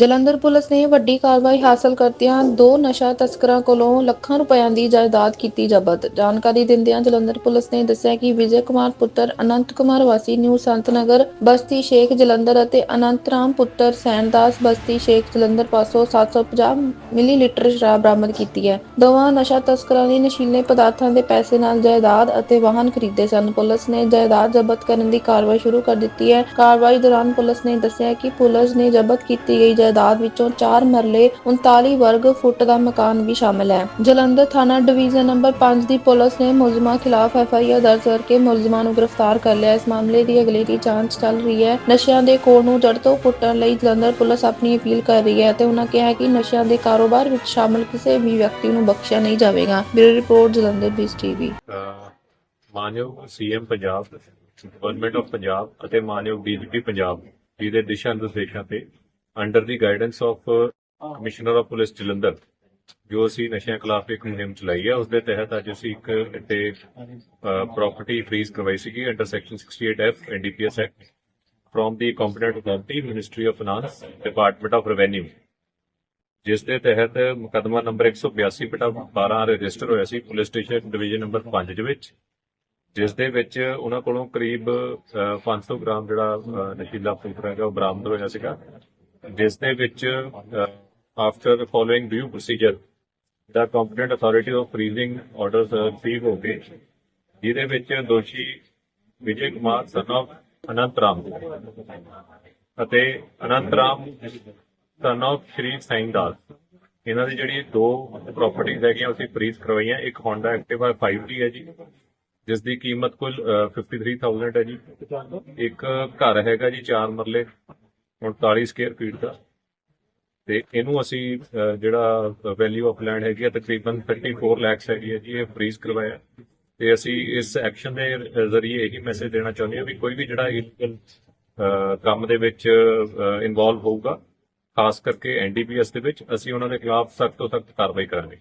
Jalandhar police ਨੇ ਵੱਡੀ ਕਾਰਵਾਈ ਹਾਸਲ ਕਰਦਿਆਂ ਦੋ ਨਸ਼ਾ ਤਸਕਰਾਂ ਕੋਲੋਂ ਲੱਖਾਂ ਰੁਪਇਆਂ ਦੀ ਜਾਇਦਾਦ ਕੀਤੀ ਜ਼ਬਤ। ਜਾਣਕਾਰੀ ਦਿੰਦਿਆਂ ਜਲੰਧਰ ਪੁਲਿਸ ਨੇ ਦੱਸਿਆ ਕਿ ਵਿਜੇ ਕੁਮਾਰ ਪੁੱਤਰ ਅਨੰਤ ਕੁਮਾਰ ਵਾਸੀ, ਨਿਊ ਸੰਤਨਗਰ ਬਸਤੀ ਸ਼ੇਖ ਜਲੰਧਰ ਅਤੇ ਅਨੰਤ ਰਾਮ ਪੁੱਤਰ ਸੈਨਦਾਸ ਬਸਤੀ ਸ਼ੇਖ ਜਲੰਧਰ ਪਾਸੋਂ 750 ਮਿਲੀਲੀਟਰ ਸ਼ਰਾਬ ਬਰਾਮਦ ਕੀਤੀ ਹੈ। ਦੋਵਾਂ ਨਸ਼ਾ ਤਸਕਰਾਂ ਨੇ ਨਸ਼ੀਲੇ ਪਦਾਰਥਾਂ ਦੇ ਪੈਸੇ ਨਾਲ ਜਾਇਦਾਦ ਅਤੇ ਵਾਹਨ ਖਰੀਦੇ ਸਨ। ਪੁਲਿਸ ਨੇ ਜਾਇਦਾਦ ਜ਼ਬਤ ਕਰਨ ਦੀ ਕਾਰਵਾਈ ਸ਼ੁਰੂ ਕਰ ਦਿੱਤੀ ਹੈ। ਕਾਰਵਾਈ ਦੌਰਾਨ ਪੁਲਿਸ ਨੇ ਦੱਸਿਆ ਕਿ ਪੁਲਿਸ ਨੇ ਜ਼ਬਤ ਕੀਤੀ ਗਈ ਜਾਇਦਾਦ ਵਿੱਚੋਂ 4 ਮਰਲੇ 39 ਵਰਗ ਫੁੱਟ ਦਾ ਮਕਾਨ ਵੀ ਸ਼ਾਮਲ ਹੈ। ਜਲੰਧਰ ਥਾਣਾ ਡਿਵੀਜ਼ਨ ਨੰਬਰ 5 ਦੀ ਪੁਲਿਸ ਨੇ ਮੁਲਜ਼ਮਾਂ ਖਿਲਾਫ ਐਫ ਆਈ ਆਰ ਦਰਜ ਕਰਕੇ ਮੁਲਜ਼ਮਾਂ ਨੂੰ ਗ੍ਰਿਫਤਾਰ ਕਰ ਲਿਆ। ਇਸ ਮਾਮਲੇ ਦੀ ਅਗਲੇਰੀ ਜਾਂਚ ਚੱਲ ਰਹੀ ਹੈ। ਨਸ਼ਿਆਂ ਦੇ ਕੋੜ ਨੂੰ ਜੜ ਤੋਂ ਪੁੱਟਣ ਲਈ ਜਲੰਧਰ ਪੁਲਿਸ ਆਪਣੀ ਅਪੀਲ ਕਰ ਰਹੀ ਹੈ ਤੇ ਉਹਨਾਂ ਕਿਹਾ ਕਿ ਨਸ਼ਿਆਂ ਦੇ ਕਾਰੋਬਾਰ ਵਿੱਚ ਸ਼ਾਮਲ ਕਿਸੇ ਵੀ ਵਿਅਕਤੀ ਨੂੰ ਬਖਸ਼ਿਆ ਨਹੀਂ ਜਾਵੇਗਾ। ਬਿਊਰੋ ਰਿਪੋਰਟ, ਜਲੰਧਰ ਬੀਸ ਟੀਵੀ। ਮਾਨਯੋਗ CM Punjab, government of Punjab ਅਤੇ ਮਾਨਯੋਗ ਡੀਜੀਪੀ ਪੰਜਾਬ ਜੀ ਦੇ ਦਿਸ਼ਾ ਨਿਰਦੇਸ਼ਾਂ ਤੇ under the guidance of commissioner of police Jalandhar ਜੋ ਅਸੀਂ ਨਸ਼ਿਆਂ ਖਿਲਾਫ ਇੱਕ ਮੁਹਿੰਮ ਚਲਾਈ ਹੈ ਉਸ ਦੇ ਤਹਿਤ ਅੱਜ ਅਸੀਂ ਇੱਕ ਇੱਥੇ ਪ੍ਰਾਪਰਟੀ ਫ੍ਰੀਜ਼ ਕਰਵਾਈ ਸੀਗੀ under section 68 F NDPS act from the competent authority ministry of finance department of revenue ਜਿਸ ਦੇ ਤਹਿਤ ਮੁਕੱਦਮਾ ਨੰਬਰ 182 ਬਟਾ 12 ਰਜਿਸਟਰ ਹੋਇਆ ਸੀ ਪੁਲਿਸ ਸਟੇਸ਼ਨ ਡਿਵੀਜ਼ਨ ਨੰਬਰ 5 ਦੇ ਵਿੱਚ ਜਿਸ ਦੇ ਵਿੱਚ ਉਹਨਾਂ ਕੋਲੋਂ ਕਰੀਬ ਅਹ, 500 ਗ੍ਰਾਮ ਜਿਹੜਾ ਨਸ਼ੀਲਾ ਫੂਡ ਹੈਗਾ ਉਹ ਬਰਾਮਦ ਹੋਇਆ ਸੀਗਾ। ਜਿਸ ਦੇ ਵਿੱਚ after following due procedure the competent authority of freezing orders receive ਹੋ ਗਏ। ਜਿਹਦੇ ਵਿੱਚ ਦੋਸ਼ੀ ਵਿਜੇ ਕੁਮਾਰ ਸਨ of ਅਨੰਤ ਰਾਮ। ਅਤੇ ਅਨੰਤ ਰਾਮ ਸਨ of ਸ਼੍ਰੀ ਸਾਈਂ ਦਾਸ। ਇਹਨਾਂ ਦੀ ਜਿਹੜੀ ਦੋ ਪ੍ਰਾਪਰਟੀਆਂ ਹੈਗੀਆਂ ਉਹ ਅਸੀਂ ਫਰੀਜ਼ ਕਰਵਾਈਆਂ। ਇੱਕ Honda Activa 5T ਹੈ ਜੀ ਜਿਸ ਦੀ ਕੀਮਤ ਕੁੱਲ ਅਹ, 53000 ਹੈ ਜੀ। ਇੱਕ ਘਰ ਹੈਗਾ ਜੀ 4 ਮਰਲੇ। 39 ਸਕੁਅਰ ਫੀਟ ਦਾ। ਤੇ ਇਹਨੂੰ ਅਸੀਂ ਜਿਹੜਾ ਵੈਲਿਊ ਆਫ ਲੈਂਡ ਹੈਗੀ ਹੈ ਤਕਰੀਬਨ 34 ਲੱਖ ਹੈਗੀ ਹੈ ਜੀ, ਇਹ ਫਰੀਜ਼ ਕਰਵਾਇਆ। ਤੇ ਅਸੀਂ ਇਸ ਐਕਸ਼ਨ ਦੇ ਜ਼ਰੀਏ ਇਹੀ ਮੈਸੇਜ ਦੇਣਾ ਚਾਹੁੰਦੇ ਹਾਂ ਵੀ ਕੋਈ ਵੀ ਜਿਹੜਾ ਇਲੀਗਲ ਕੰਮ ਦੇ ਵਿੱਚ ਇਨਵੋਲਵ ਹੋਊਗਾ, ਖਾਸ ਕਰਕੇ ਐਨਡੀਪੀਐਸ ਦੇ ਵਿੱਚ, ਅਸੀਂ ਉਹਨਾਂ ਦੇ ਖਿਲਾਫ ਸਖਤ ਤੋਂ ਸਖਤ ਕਾਰਵਾਈ ਕਰਾਂਗੇ।